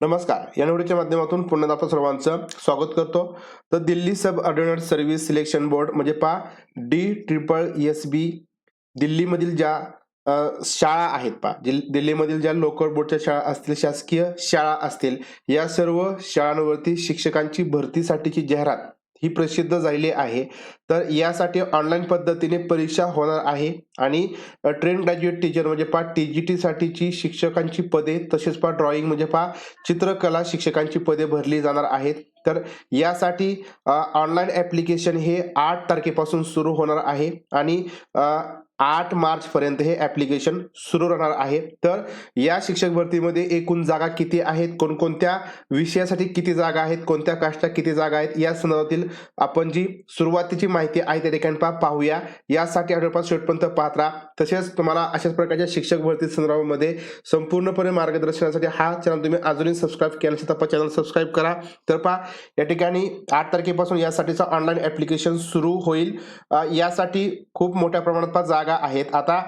नमस्कार. या निवडीच्या माध्यमातून पुन्हा आपलं सर्वांचं स्वागत करतो. तर Delhi subordinate service selection board म्हणजे पा डी ट्रिपल एस बी दिल्लीमधील ज्या शाळा आहेत पा दिल्लीमधील ज्या लोकल बोर्डच्या शाळा असतील शासकीय शाळा असतील या सर्व शाळांवरती शिक्षकांची भरतीसाठीची जाहिरात ही प्रसिद्ध झालेली आहे. तर यासाठी ऑनलाईन पद्धतीने परीक्षा होणार आहे आणि ट्रेन ग्रॅज्युएट टीचर म्हणजे पा टी जी टी साठीची शिक्षकांची पदे तसेच पा ड्रॉइंग म्हणजे पा चित्रकला शिक्षकांची पदे भरली जाणार आहेत. तर यासाठी ऑनलाईन ॲप्लिकेशन हे आठ तारखेपासून सुरू होणार आहे आणि आठ मार्च पर्यंत हे ॲप्लिकेशन सुरू राहणार आहे. तर या शिक्षक भरतीमध्ये एकूण जागा किती आहेत? कोणकोणत्या विषयासाठी किती जागा आहेत? कोणत्या कास्टच्या किती जागा आहेत? या संदर्भातील आपण जी सुरुवातीची माहिती आहे त्या ठिकाणी पाहूया. यासाठी आठवड्यापासून शेवटपर्यंत पाहत राहा. तसेच तुम्हाला अशाच प्रकारच्या शिक्षक भरती संदर्भामध्ये संपूर्णपणे मार्गदर्शनासाठी हा चॅनल तुम्ही अजूनही सबस्क्राईब केला नसेल तर चॅनल सबस्क्राईब करा. तर पहा या ठिकाणी आठ तारखेपासून यासाठीचं ऑनलाईन ॲप्लिकेशन सुरू होईल. यासाठी खूप मोठ्या प्रमाणात जागा जागा आहेत. आता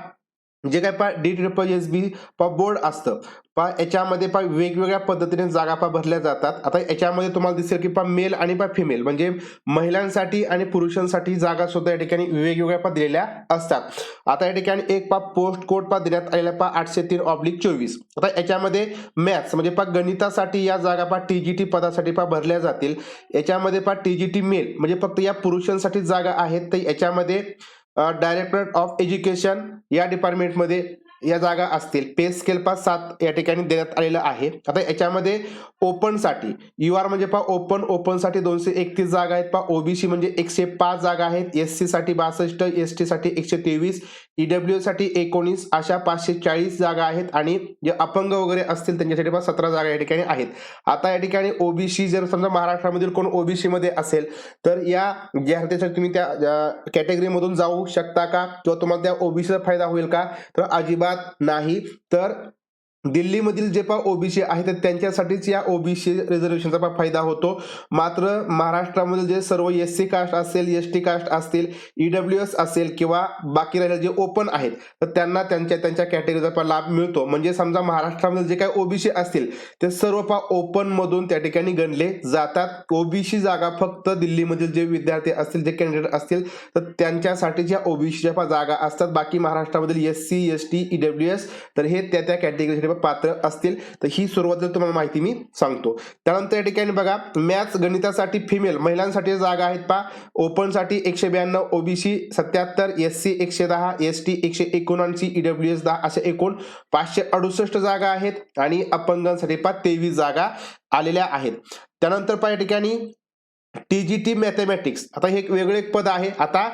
जे काय पा डी ट्रिपल एस बी पा बोर्ड असतं. पा याच्यामध्ये पा वेगवेगळ्या पद्धतीने जागा पा भरल्या जातात. आता याच्यामध्ये तुम्हाला दिसेल की पा मेल आणि पा फिमेल म्हणजे महिलांसाठी आणि पुरुषांसाठी जागा सुद्धा या ठिकाणी वेगवेगळ्या पा दिलेल्या असतात. आता या ठिकाणी एक पा पोस्ट कोड पा देण्यात आलेला पा आठशे तीन ऑब्लिक चोवीस. आता याच्यामध्ये मॅथ्स म्हणजे पा गणितासाठी या जागा पा टी जी टी पदासाठी पा भरल्या जातील. याच्यामध्ये पा टी जी टी मेल म्हणजे फक्त या पुरुषांसाठी जागा आहेत. तर याच्यामध्ये डायरेक्टरेट ऑफ एज्युकेशन या डिपार्टमेंटमध्ये या जागा असतील. पे स्केल पास सात या ठिकाणी देण्यात आलेलं आहे. आता याच्यामध्ये ओपनसाठी यू आर म्हणजे पा ओपन ओपनसाठी दोनशे एकतीस जागा आहेत. पा ओबीसी म्हणजे एकशे पाच जागा आहेत. एस सीसाठी बासष्ट एस टी साठी एकशे तेवीस ईडब्ल्यू साठी एकोणीस अशा पाचशे चाळीस जागा आहेत. आणि जे अपंग वगैरे असतील त्यांच्यासाठी पा सतरा जागा या ठिकाणी आहेत. आता या ठिकाणी ओबीसी जर समजा महाराष्ट्रामधील कोण ओबीसीमध्ये असेल तर या जाहिरातीसाठी तुम्ही त्या कॅटेगरीमधून जाऊ शकता का? किंवा तुम्हाला त्या ओबीसीचा फायदा होईल का? तर अजिबात नाही. तर दिल्लीमधील जे पा ओबीसी आहेत तर त्यांच्यासाठीच या ओबीसी रिझर्वेशनचा पा फायदा होतो. मात्र महाराष्ट्रामधील जे सर्व एस सी कास्ट असेल एस टी कास्ट असतील ईडब्ल्यू एस असेल किंवा बाकी राहिले जे ओपन आहेत तर त्यांना त्यांच्या त्यांच्या कॅटेगरीचा पा लाभ मिळतो. म्हणजे समजा महाराष्ट्रामध्ये जे काय ओबीसी असतील ते सर्व पा ओपनमधून त्या ठिकाणी गणले जातात. ओबीसी जागा फक्त दिल्लीमधील जे विद्यार्थी असतील जे कॅन्डिडेट असतील तर त्यांच्यासाठीच्या ओबीसीच्या पा जागा असतात. बाकी महाराष्ट्रामधील S C S T EW S तर हे त्या त्या कॅटेगरीसाठी पात्र असतील तर ही सुरुवातीला तुम्हाला माहिती मी सांगतो. त्यानंतर या ठिकाणी बघा मॅथ्स गणितासाठी फिमेल महिलांसाठी जागा आहेत पा ओपनसाठी एकशे ब्याण्णव ओबीसी सत्याहत्तर एस सी एकशे दहा एस टी एकशे एकोणऐंशी ईडब्ल्यू एस दहा अशा एकूण पाचशे अडुसष्ट जागा आहेत. आणि अपंगांसाठी पा तेवीस जागा आलेल्या आहेत. त्यानंतर पा या ठिकाणी टीजीटी मॅथमॅटिक्स आता हे एक वेगळं एक पद आहे. आता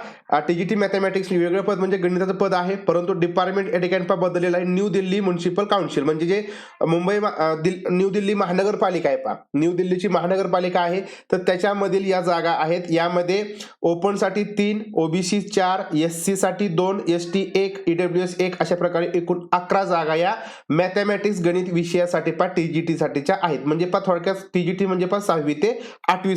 टीजीटी मॅथमॅटिक्स वेगळं पद म्हणजे गणिताचं पद आहे. परंतु डिपार्टमेंट एडिकॅन्पा बदललेलं आहे. न्यू दिल्ली म्युन्सिपल काउन्सिल म्हणजे जे मुंबई दिल- न्यू दिल्ली महानगरपालिका आहे पा न्यू दिल्लीची महानगरपालिका आहे. तर त्याच्यामधील या जागा आहेत. यामध्ये ओपनसाठी तीन ओबीसी चार एस सी साठी दोन एस टी एक ईडब्ल्यू एस एक अशा प्रकारे एकूण अकरा जागा या मॅथमॅटिक्स गणित विषयासाठी पा टीजीटीसाठीच्या साठीच्या आहेत. म्हणजे पा थोडक्यात टीजीटी म्हणजे पा सहावी ते आठवी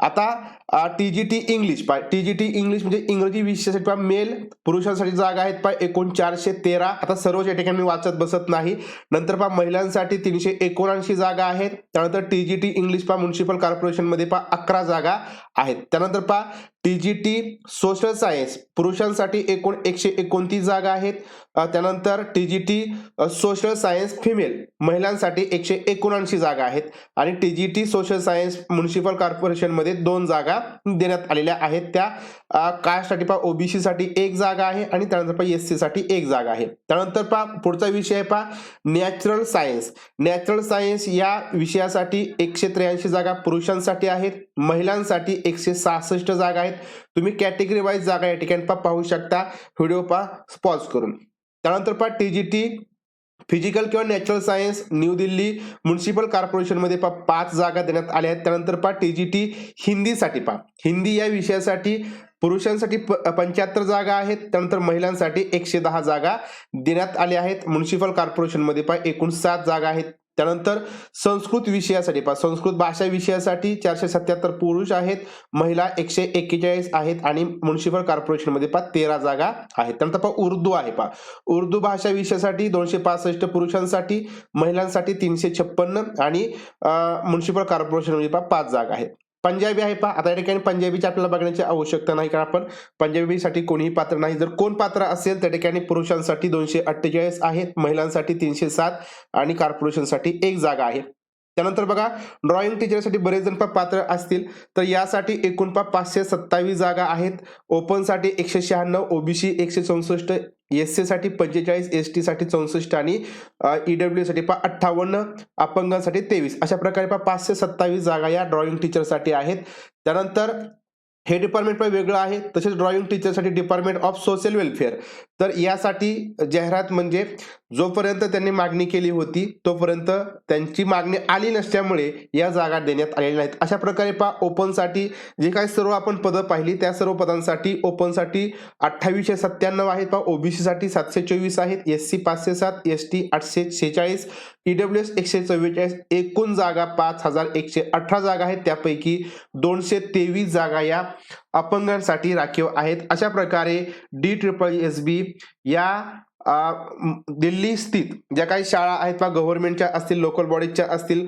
आता टी जी टी इंग्लिश पाय टी जी टी इंग्लिश म्हणजे इंग्रजी विषयासाठी पा मेल पुरुषांसाठी जागा आहेत पाय एकूण चारशे तेरा. आता सर्वच या ठिकाणी मी वाचत बसत नाही. नंतर पहा महिलांसाठी तीनशे एकोणऐंशी जागा आहेत. त्यानंतर टी जी टी इंग्लिश पहा म्युन्सिपल कॉर्पोरेशनमध्ये पहा अकरा जागा आहेत. त्यानंतर पहा T G T social science पुरुषांसाठी एकूण एकशे एकोणतीस जागा आहेत. त्यानंतर T G T social science female महिलांसाठी एकशे एकोणऐंशी जागा आहेत. आणि T G T social science municipal कॉर्पोरेशनमध्ये दोन जागा देण्यात आलेल्या आहेत. त्या कास्टसाठी पहा ओबीसी साठी एक जागा आहे आणि त्यानंतर पा एस सी साठी एक जागा आहे. त्यानंतर पहा पुढचा विषय आहे नॅचरल सायन्स नॅचरल सायन्स या विषयासाठी एकशे त्र्याऐंशी जागा पुरुषांसाठी आहेत. महिलांसाठी एकशे सहासष्ट जागा आहेत. तुम्ही कॅटेगरी वाईज जागा या ठिकाणी पाहू शकता. व्हिडिओ पा पॉज करून. त्यानंतर पहा टी जी टी फिजिकल किंवा natural science New Delhi municipal कॉर्पोरेशनमध्ये पा पाच जागा देण्यात आल्या आहेत. त्यानंतर पा टी जी टी हिंदीसाठी पा हिंदी या विषयासाठी पुरुषांसाठी पंच्याहत्तर जागा आहेत. त्यानंतर महिलांसाठी एकशे दहा जागा देण्यात आल्या आहेत. म्युन्सिपल कॉर्पोरेशनमध्ये पा एकूण सात जागा आहेत. त्यानंतर संस्कृत विषयासाठी पहा. संस्कृत भाषा विषयासाठी चारशे सत्याहत्तर पुरुष आहेत महिला एकशे एक्केचाळीस आहेत आणि म्युन्सिपल कॉर्पोरेशनमध्ये पहा तेरा जागा आहेत. त्यानंतर पहा उर्दू आहे पहा. उर्दू भाषा विषयासाठी दोनशे पासष्ट पुरुषांसाठी महिलांसाठी तीनशे छप्पन्न आणि म्युन्सिपल कॉर्पोरेशनमध्ये पहा पाच जागा आहेत. पंजाबी आहे पहा. आता या ठिकाणी पंजाबीची आपल्याला बघण्याची आवश्यकता नाही कारण आपण पंजाबीसाठी कोणीही पात्र नाही. जर कोण पात्र असेल त्या ठिकाणी पुरुषांसाठी दोनशे अठ्ठेचाळीस आहेत महिलांसाठी तीनशे सात आणि कॉर्पोरेशनसाठी एक जागा आहे. त्यानंतर बघा ड्रॉइंग टीचरसाठी बरेच जण पात्र असतील. तर यासाठी एकूण पाचशे सत्तावीस जागा आहेत. ओपनसाठी एकशे शहाण्णव ओबीसी एकशे चौसष्ट एस सी साठी पंचेचाळीस एस टीसाठी चौसष्ट आणि ईडब्ल्यूसाठी पा अठ्ठावन्न अपंगांसाठी तेवीस. अशा प्रकारे पा पाचशे सत्तावीस जागा या ड्रॉइंग टीचरसाठी आहेत. त्यानंतर हे डिपार्टमेंट पण वेगळं आहे. तसेच ड्रॉइंग टीचरसाठी डिपार्टमेंट ऑफ सोशल वेलफेअर तर यासाठी जाहिरात म्हणजे जोपर्यंत त्यांनी मागणी केली होती तोपर्यंत त्यांची मागणी आली नसल्यामुळे या जागा देण्यात आलेल्या नाहीत. अशा प्रकारे पा ओपनसाठी जे काही सर्व आपण पदं पाहिली त्या सर्व पदांसाठी ओपनसाठी अठ्ठावीसशे सत्त्याण्णव आहेत पा ओबीसीसाठी सातशे चोवीस आहेत एस सी पाचशे सात एस टी आठशे शेहेचाळीस ईडब्ल्यू एस एकशे चव्वेचाळीस एकूण जागा पाच हजार एकशे अठरा जागा आहेत. त्यापैकी दोनशे तेवीस जागा या अपंगांसाठी राखीव आहेत. अशा प्रकारे डी ट्रिपल एस बी या दिल्ली स्थित ज्या काही शाळा आहेत किंवा गव्हर्नमेंटच्या असतील लोकल बॉडीजच्या असतील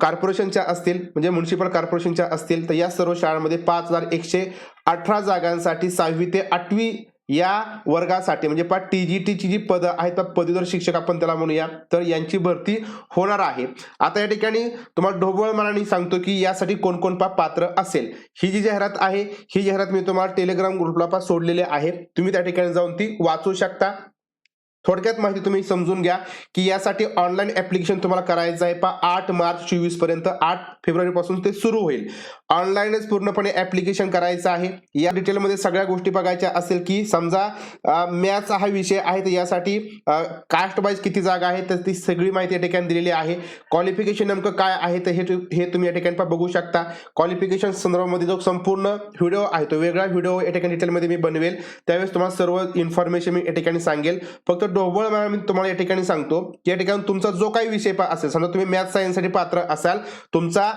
कॉर्पोरेशनच्या असतील म्हणजे म्युन्सिपल कॉर्पोरेशनच्या असतील तर या सर्व शाळांमध्ये पाच हजार एकशे अठरा जागांसाठी सहावी ते आठवी या वर्गासाठी म्हणजे पा टी जी टीची जी पदं आहेत पदवीधर शिक्षक आपण त्याला म्हणूया तर यांची भरती होणार आहे. आता या ठिकाणी तुम्हाला ढोबळ मनाने सांगतो की यासाठी कोणकोण पा पात्र असेल. ही जी जाहिरात आहे ही जाहिरात मी तुम्हाला टेलिग्राम ग्रुपला पा सोडलेली आहे. तुम्ही त्या ठिकाणी जाऊन ती वाचू शकता. थोडक्यात माहिती तुम्ही समजून घ्या की यासाठी ऑनलाईन ऍप्लिकेशन तुम्हाला करायचं आहे पा आठ मार्च चोवीसपर्यंत आठ फेब्रुवारी पासून ते सुरू होईल. ऑनलाईनच पूर्णपणे ऍप्लिकेशन करायचं आहे. या डिटेलमध्ये सगळ्या गोष्टी बघायच्या असेल की समजा मॅथ्स हा विषय आहे तर यासाठी कास्ट वाईज किती जागा आहे तर ती सगळी माहिती या ठिकाणी दिलेली आहे. क्वालिफिकेशन नेमकं काय आहे तर हे तुम्ही या ठिकाणी बघू शकता. क्वालिफिकेशन संदर्भामध्ये जो संपूर्ण व्हिडिओ आहे तो वेगळा व्हिडिओ या ठिकाणी डिटेलमध्ये मी बनवेल. त्यावेळेस तुम्हाला सर्व इन्फॉर्मेशन मी या ठिकाणी सांगेल. फक्त ढोबळ मॅडम मी तुम्हाला या ठिकाणी सांगतो की या ठिकाणी तुमचा जो काही विषय पा असेल समजा तुम्ही मॅथ सायन्ससाठी पात्र असाल तुमचा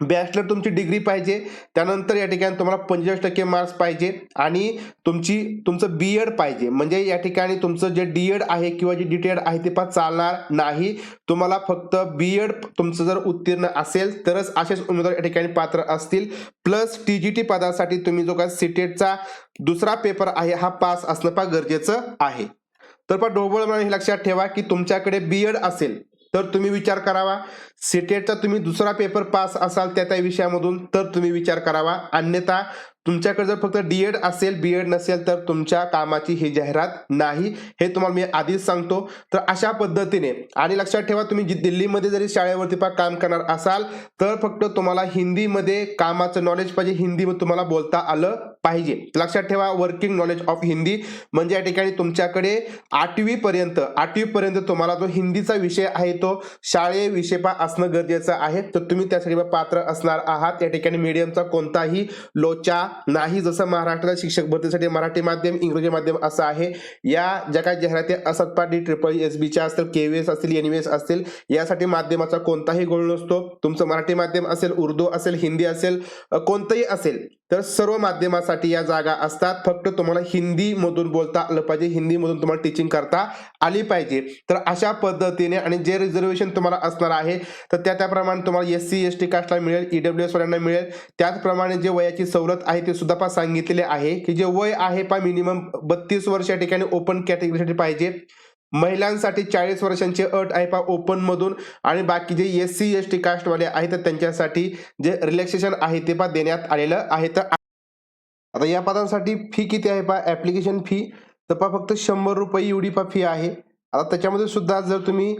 बॅचलर तुमची डिग्री पाहिजे त्यानंतर या ठिकाणी तुम्हाला पंचेचाळीस टक्के मार्क्स पाहिजे आणि तुमची तुमचं बी एड पाहिजे. म्हणजे या ठिकाणी तुमचं जे डी एड आहे किंवा जे डी टी एड आहे ते पण चालणार नाही. तुम्हाला फक्त बी एड तुमचं जर उत्तीर्ण असेल तरच असेच उमेदवार या ठिकाणी पात्र असतील. प्लस टी जी टी पदासाठी तुम्ही जो काय सिटेटचा दुसरा पेपर आहे हा पास असणं फार गरजेचं आहे. तर पण ढोबळ हे लक्षात ठेवा की तुमच्याकडे बी एड असेल तर तुम्ही विचार करावा. सिटेटचा तुम्ही दुसरा पेपर पास असाल त्या त्या विषयामधून तर तुम्ही विचार करावा. अन्यथा तुमच्याकडे जर फक्त डी एड असेल बी एड नसेल तर तुमच्या कामाची ही जाहिरात नाही. हे तुम्हाला मी आधीच सांगतो. तर अशा पद्धतीने आणि लक्षात ठेवा तुम्ही जी दिल्लीमध्ये जरी शाळेवरती पा काम करणार असाल तर फक्त तुम्हाला हिंदीमध्ये कामाचं नॉलेज पाहिजे. हिंदीमध्ये तुम्हाला बोलता आलं पाहिजे. लक्षात ठेवा वर्किंग नॉलेज ऑफ हिंदी म्हणजे या ठिकाणी तुमच्याकडे आठवी पर्यंत आठवी पर्यंत तुम्हाला जो हिंदीचा विषय आहे तो शाळेय विषय असणं गरजेचं आहे. तर तुम्ही त्यासाठी पात्र असणार आहात. या ठिकाणी मीडियमचा कोणताही लोचा नाही. जसं महाराष्ट्रात शिक्षक भरतीसाठी मराठी माध्यम इंग्रजी माध्यम असं आहे. या ज्या काही जाहिराती असतात पाटी ट्रिपल एस बीच्या असतील के व्ही एस असतील एन व्ही एस असतील यासाठी माध्यमाचा कोणताही गोळ नसतो. तुमचं मराठी माध्यम असेल उर्दू असेल हिंदी असेल कोणतंही असेल तर सर्व माध्यमासाठी या जागा असतात. फक्त तुम्हाला हिंदीमधून बोलता आलं पाहिजे. हिंदीमधून तुम्हाला टीचिंग करता आली पाहिजे. तर अशा पद्धतीने आणि जे रिझर्वेशन तुम्हाला असणार आहे तर त्या त्याप्रमाणे तुम्हाला एस सी एस टी कास्टला मिळेल ईडब्ल्यू एस मिळेल. त्याचप्रमाणे जे वयाची सवलत आहे ते सुद्धा पा सांगितलेले आहे की जे वय आहे पा मिनिमम बत्तीस वर्ष या ठिकाणी ओपन कॅटेगरीसाठी पाहिजे. महिलांसाठी चाळीस वर्षांची अट आहे पा ओपन मधून. आणि बाकी जे एस सी एस टी कास्टवाले आहेत तर त्यांच्यासाठी जे रिलॅक्सेशन आहे ते पा देण्यात आलेलं आहे. तर आता या पदांसाठी फी किती आहे पा ऍप्लिकेशन फी तर पा फक्त शंभर रुपये एवढी पा फी आहे. आता त्याच्यामध्ये सुद्धा जर तुम्ही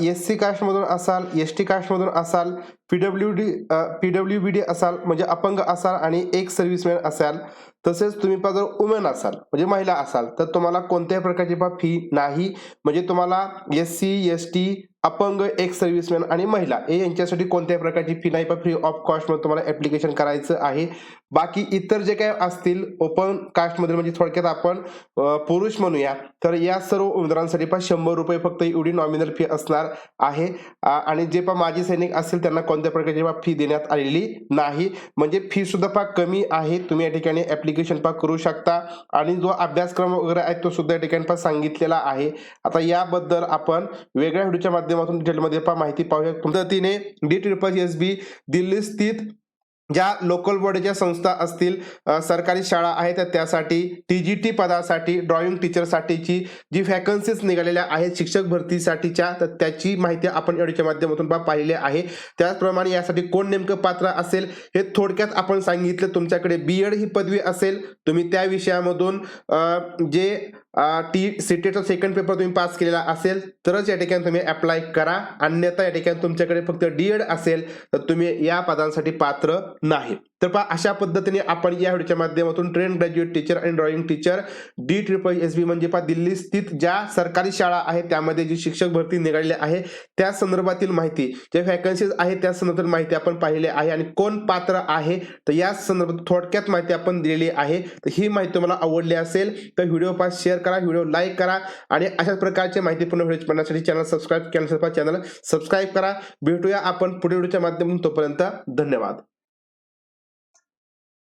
एस सी कास्टमधून असाल एस टी कास्टमधून असाल P W D P W B D असाल म्हणजे अपंग असाल आणि एक सर्व्हिसमॅन असाल तसेच तुम्ही पा जर वुमेन असाल म्हणजे महिला असाल तर तुम्हाला कोणत्याही प्रकारची पा फी नाही. म्हणजे तुम्हाला एस सी एस टी अपंग एक सर्व्हिसमॅन आणि महिला हे यांच्यासाठी कोणत्याही प्रकारची फी नाही. पण फ्री ऑफ कॉस्ट तुम्हाला ऍप्लिकेशन करायचं आहे. बाकी इतर जे काय असतील ओपन कास्टमध्ये म्हणजे थोडक्यात आपण पुरुष म्हणूया तर या सर्व उमेदवारांसाठी पण शंभर रुपये फक्त एवढी नॉमिनल फी असते. असणार आहे. आणि जे पण माजी सैनिक असतील त्यांना कोणत्या प्रकारची फी देण्यात आलेली नाही. म्हणजे फी सुद्धा पहा कमी आहे. तुम्ही या ठिकाणी ऍप्लिकेशन पहा करू शकता. आणि जो अभ्यासक्रम वगैरे आहे तो सुद्धा या ठिकाणी पहा सांगितलेला आहे. आता याबद्दल आपण वेगळ्या व्हिडिओच्या माध्यमातून डिटेलमध्ये पहा माहिती पाहूया. पद्धतीने D triple S B Delhi स्थित ज्या लोकल बॉडीच्या संस्था असतील सरकारी शाळा आहेत त्यासाठी टी जी टी पदासाठी ड्रॉइंग टीचरसाठीची जी व्हॅकन्सीज निघालेल्या आहेत शिक्षक भरतीसाठीच्या तर त्याची माहिती आपण एवढीच्या माध्यमातून पाहिली आहे. त्याचप्रमाणे यासाठी कोण नेमकं पात्र असेल हे थोडक्यात आपण सांगितलं. तुमच्याकडे बी एड ही पदवी असेल तुम्ही त्या विषयामधून जे टी सीटेचा सेकंड पेपर तुम्ही पास केलेला असेल तरच या ठिकाणी तुम्ही अप्लाय करा. अन्यथा या ठिकाणी तुमच्याकडे फक्त डी एड असेल तर तुम्ही या पदांसाठी पात्र नाही. तर पहा अशा पद्धतीने आपण या व्हिडिओच्या माध्यमातून ट्रेन ग्रॅज्युएट टीचर आणि drawing teacher D triple S B म्हणजे पहा दिल्ली स्थित ज्या सरकारी शाळा आहेत त्यामध्ये जी शिक्षक भरती निघालेली आहे त्या संदर्भातील माहिती ज्या व्हॅकन्सीज आहेत त्या संदर्भातील माहिती आपण पाहिली आहे आणि कोण पात्र आहे तर या संदर्भात थोडक्यात माहिती आपण दिलेली आहे. तर ही माहिती तुम्हाला आवडली असेल तर व्हिडिओ पास शेअर करा व्हिडिओ लाईक करा आणि अशाच प्रकारचे माहितीपूर्ण व्हिडिओ पाहण्यासाठी चॅनल सबस्क्राईब केल्यानंतर चॅनल सबस्क्राईब करा. भेटूया आपण पुढील व्हिडिओच्या माध्यमातून. तोपर्यंत धन्यवाद.